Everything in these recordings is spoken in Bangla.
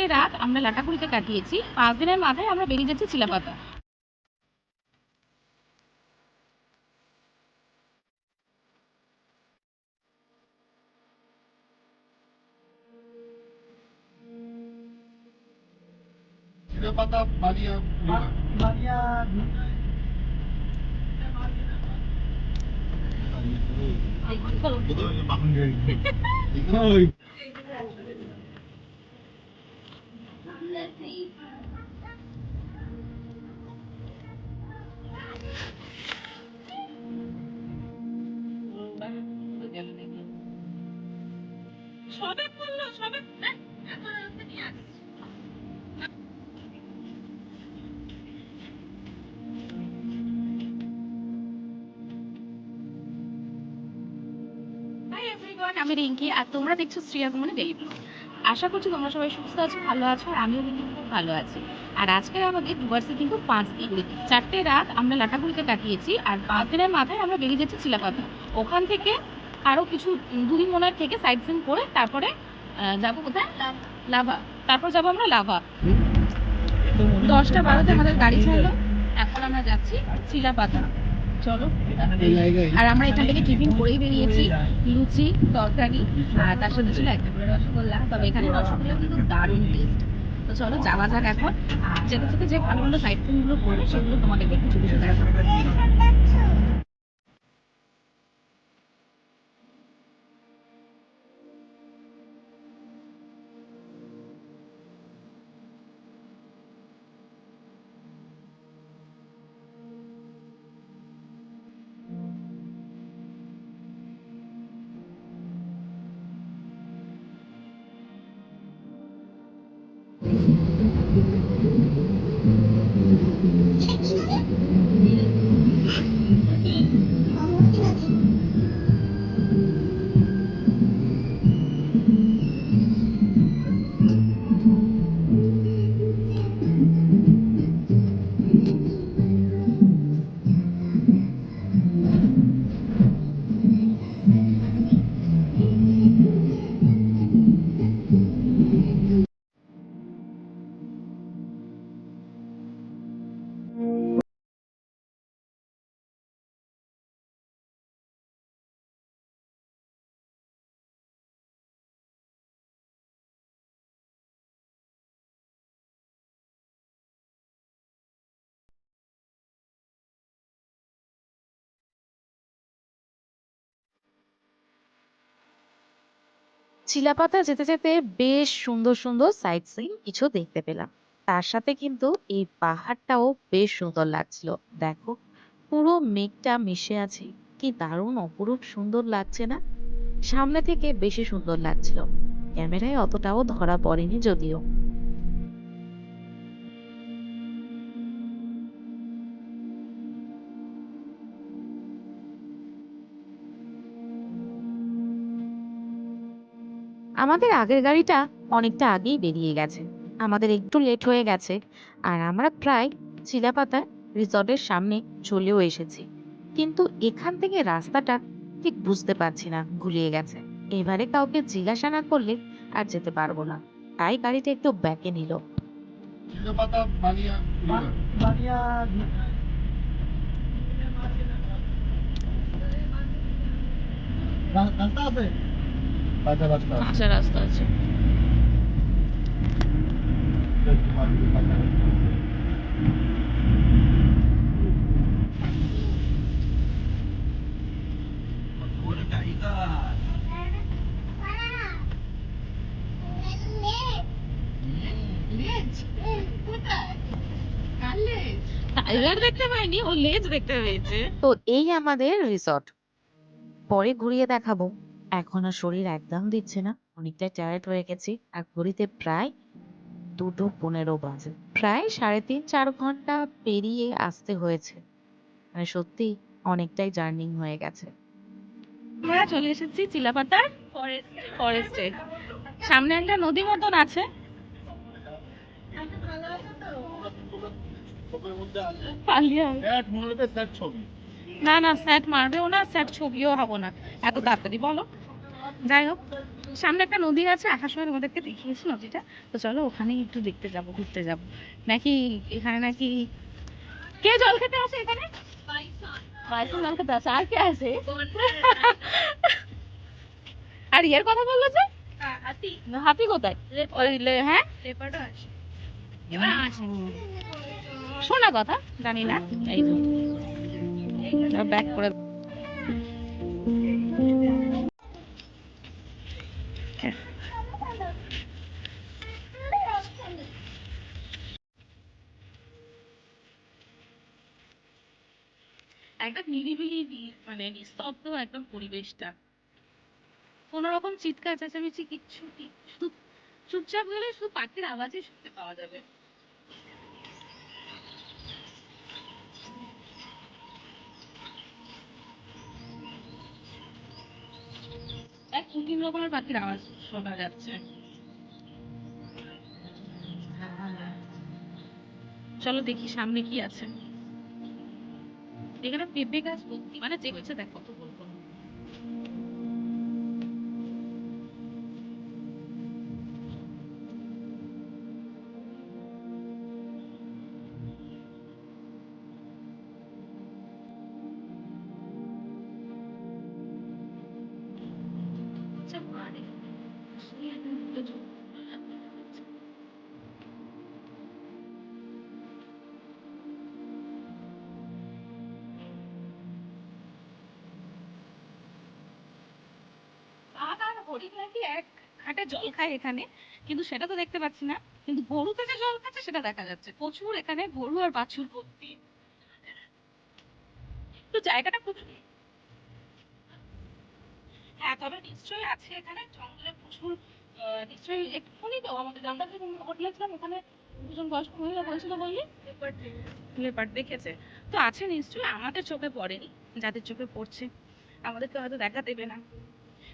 চারটে রাত আমরা লাটাকুড়িতে কাটিয়েছি। পাঁচ দিনের মাথায় আমরা বেরিয়ে যাচ্ছি চিলাপাতা। চিলাপাতা মারিয়া মারিয়া ওই। সবে বলল সবে আমি রিঙ্কি আর তোমরা দেখছ শ্রিয়া কুমারী ডেইলি আশা করছি তোমরা সবাই সুস্থ আছো ভালো আছো আর আমিও কিন্তু খুব ভালো আছি। আর আজকে আমাদের ডুয়ার্সে কিন্তু পাঁচ দিন। চারটে রাত আমরা লাটাগুড়িতে কাটিয়েছি আর পাঁচ দিনের মাথায় আমরা বেরিয়ে যাচ্ছি চিলাপাতা ওখান থেকে আরও কিছু উম, দুদিন মনে হয় থেকে সাইড সিন করে তারপরে যাব কোথায়? লাভা। তারপর যাব আমরা লাভা। দশটা বারোতে আমাদের গাড়ি ছাড়লো। এখন আমরা যাচ্ছি চিলাপাতা চলো আর আমরা এখান থেকে টিফিন করেই বেরিয়েছি লুচি তরকারি আর তার সাথে ছিল একটা করে রসগোল্লা। তবে এখানে রসগোল্লা কিন্তু দারুণ টেস্ট তো চলো যাওয়া যাক এখন। যেতে যেতে যে ভালো ভালো সাইড সিনগুলো করব সেগুলো তোমাদেরকে কিছু ছবি দেখাবো চিলাপাতা যেতে যেতে বেশ সুন্দর সুন্দর সাইট সিন কিছু দেখতে পেলাম। তার সাথে কিন্তু এই পাহাড়টাও বেশ সুন্দর লাগছিল। দেখো, পুরো মেঘটা মিশে আছে। কি দারুণ অপরূপ সুন্দর লাগছে না? সামনে থেকে বেশি সুন্দর লাগছিল। ক্যামেরায় অতটাও ধরা পড়েনি যদিও। আমাদের আগের গাড়িটা অনেকটা আগেই বেরিয়ে গেছে। আমাদের একটু লেট হয়ে গেছে আর আমরা প্রায় চিলাপাতা রিসর্টের সামনে চলেও এসেছি। কিন্তু এখান থেকে রাস্তাটা ঠিক বুঝতে পারছি না গুলিয়ে গেছে। এবারে কাউকে জিজ্ঞাসা না করলে আর যেতে পারব না। তাই গাড়িটা একটু ব্যাকে নিল। রাস্তা আছে? কাঁচা রাস্তা আছে। কাঁচা রাস্তা আছে। টাইগার দেখতে পাইনি ও লেজ দেখতে পেয়েছে। তো এই আমাদের রিসর্ট। পরে ঘুরিয়ে দেখাবো। এখন আর শরীর একদম দিচ্ছে না। অনেকটা টায়ার্ড হয়ে গেছি। আর ঘড়িতে প্রায় দুটো পনেরো বাজে। প্রায় সাড়ে তিন চার ঘণ্টা পেরিয়ে আসতে হয়েছে। মানে সত্যি অনেকটাই জার্নিং হয়ে গেছে। আমরা চলে এসেছি চিলাপাতার ফরেস্টে সামনে একটা নদী মতন আছে। পালিয়ে মূলত স্যার ছবি। না না স্যাট মারবেও না স্যাট ছবিও হব না। এত তাড়াতাড়ি বলো। যাই হোক সামনে একটা নদী আছে আসার সময় তোমাদেরকে দেখিয়েছি নদীটা। তো চলো ওখানেই একটু দেখতে যাব ঘুরতে যাব। নাকি এখানে নাকি কে জল খেতে আসে এখানে? বাইসন জল খেতে আসে আর কে আসে? আর ইয়ের কথা বলল যে? হাতি কোথায়? হ্যাঁ? শোনা কথা জানি না এই ব্যাক করে একটা নিরিবিলি মানে নিস্তব্ধ একদম পরিবেশটা। কোনো রকম চিৎকার, চেঁচামেচি, কিচ্ছু শুধু চুপচাপ গেলে শুধু পাখির আওয়াজই শুনতে পাওয়া যাবে। এক তিন রকমের পাখির আওয়াজ শোনা যাচ্ছে। চলো দেখি সামনে কি আছে। এখানে পেঁপে গাছ মানে যে হচ্ছে দেখ হরিণ জল খায় সেটা দেখা যাচ্ছে। প্রচুর এখানে গরু আর বাছুর ভর্তি। তো জায়গাটা প্রচুর হ্যাঁ তবে নিশ্চয়ই আছে এখানে। জঙ্গলে প্রচুর নিশ্চয়ই এক্ষুনি তো আমাদের আমরা যখন হোটেলে ছিলাম ওখানে দুজন বয়স্ক মহিলা বলছিল বললি? লেপার্ড দেখেছে। তো আছে নিশ্চয়ই আমাদের চোখে পড়েনি যাদের চোখে পড়ছে। আমাদেরকে হয়তো দেখা দেবে না।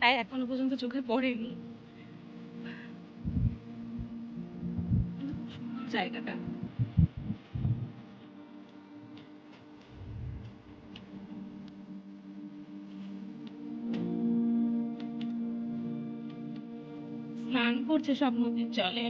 তাই এখনও পর্যন্ত চোখে পড়েনি। জায়গাটা। করছে সব নদীর জলে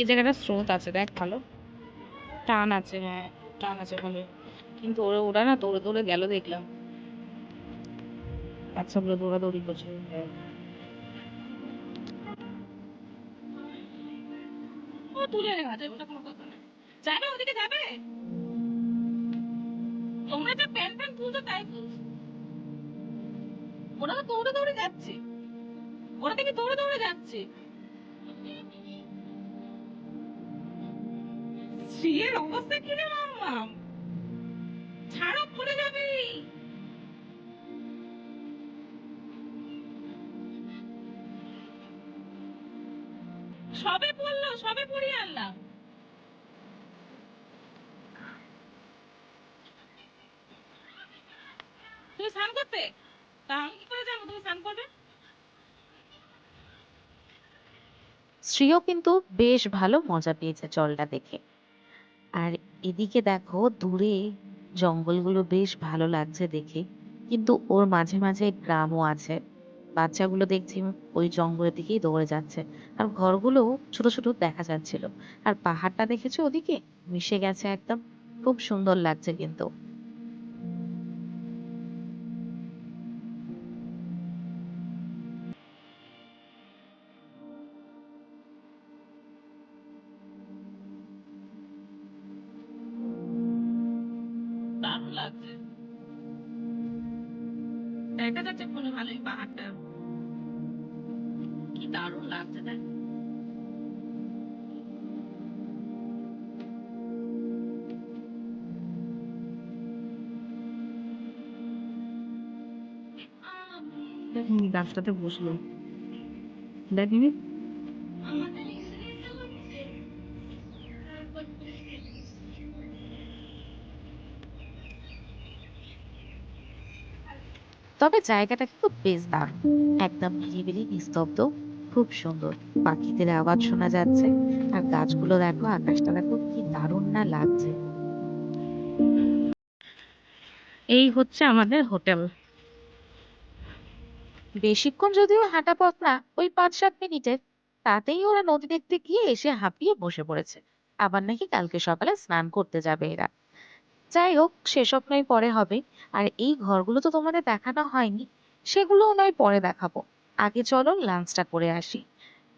এই জায়গাটা স্রোত আছে, দেখ ভালো। টান আছে হ্যাঁ টান আছে ভালো কিন্তু ওরা ওরা না দৌড়ে দৌড়ে গেল দেখলাম। বাচ্চাগুলো দৌড়াদৌড়ি করছে তুলে নেওয়া না ওদিকে যাবে? তোমরা যে প্যান্ট প্যান্ট তাই ওরা তো দৌড়ে দৌড়ে যাচ্ছে। ওরা থেকে দৌড়ে দৌড়ে যাচ্ছে। শ্রীয়ের অবস্থা কি রে মাম্মাম ছাড়ো পড়ে যাবে। সবে পড়ল, সবে পড়িয়ে আনলাম। তুমি স্নান করতে? তা কি করে যাব তুমি স্নান করবে? শ্রীও কিন্তু বেশ ভালো মজা পেয়েছে জলটা দেখে। আর এদিকে দেখো দূরে জঙ্গলগুলো বেশ ভালো লাগছে দেখে। কিন্তু ওর মাঝে মাঝে গ্রামও আছে। বাচ্চাগুলো দেখছি ওই জঙ্গলের দিকেই দৌড়ে যাচ্ছে। আর ঘরগুলো ছোট ছোট দেখা যাচ্ছিল। আর পাহাড়টা দেখেছ ওদিকে? মিশে গেছে একদম। খুব সুন্দর লাগছে কিন্তু। লাগছে দেখা যাচ্ছে ভালোই পাহাড়টা কি দারুণ লাগছে গাছটাতে বসল। দেখিনি তবে জায়গাটা কিন্তু বেশ দারুণ। একদম নিরিবিলি, নিস্তব্ধ, খুব সুন্দর। পাখিদের আওয়াজ শোনা যাচ্ছে। আর গাছগুলো দেখো, আকাশটা দেখো, কি দারুণ না লাগছে। এই হচ্ছে আমাদের হোটেল। বেশিক্ষণ যদিও হাঁটা পথ না, ওই পাঁচ সাত মিনিটের, তাতেই ওরা নদী দেখতে গিয়ে এসে হাঁপিয়ে বসে পড়েছে। আবার নাকি কালকে সকালে স্নান করতে যাবে এরা। যাই হোক সেসব নয় পরে হবে। আর এই ঘরগুলো তো তোমাদের দেখানো হয়নি, সেগুলোও নয় পরে দেখাবো। আগে চলো লাঞ্চটা করে আসি।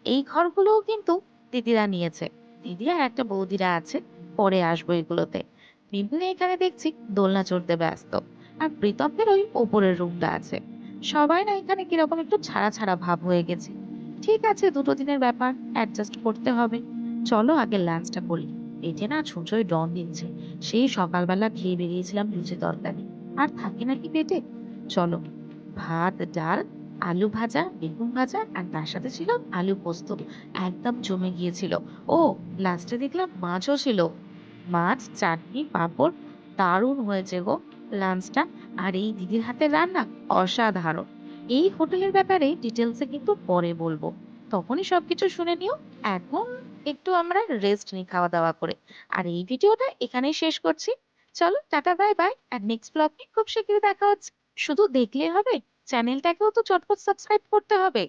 এই ঘরগুলোও কিন্তু দিদিরা নিয়েছে। দিদি আর একটা বৌদিরা আছে, পরে আসব এগুলোতে। বিন্দু এখানে দেখছি দোলনা চড়তে ব্যস্ত, আর প্রীতমের ওই ওপরের রুমটা আছে। সবাই না এখানে কীরকম একটু ছাড়া ছাড়া ভাব হয়ে গেছে। ঠিক আছে, দুটো দিনের ব্যাপার অ্যাডজাস্ট করতে হবে। চলো আগে লাঞ্চটা করি। পেটে না ছুঁচোয় ডন দিচ্ছে। সেই সকালবেলা খেয়ে বেরিয়েছিলাম লুচি তরকারি। আর থাকে নাকি পেটে? চলো, ভাত, ডাল, আলু ভাজা, বেগুন ভাজা, আর তার সাথে ছিল আলু পোস্ত। একদম জমে গিয়েছিল। ও লাস্টে দেখলাম মাছও ছিল। মাছ, চাটনি, পাঁপড়, দারুণ হয়েছে গো লাঞ্চটা আর এই দিদির হাতের রান্না অসাধারণ। এই হোটেলের ব্যাপারে ডিটেলসে কিন্তু পরে বলব। তখনই সবকিছু শুনে নিও। এখন একটু আমরা রেস্ট নিই খাওয়া দাওয়া করে। আর এই ভিডিওটা এখানেই শেষ করছি। চলো, টাটা বাই বাই আর নেক্সট ব্লগে খুব শীঘ্রই দেখা হচ্ছে। শুধু দেখলে হবে চ্যানেলটাকেও তো চটপট সাবস্ক্রাইব করতে হবে।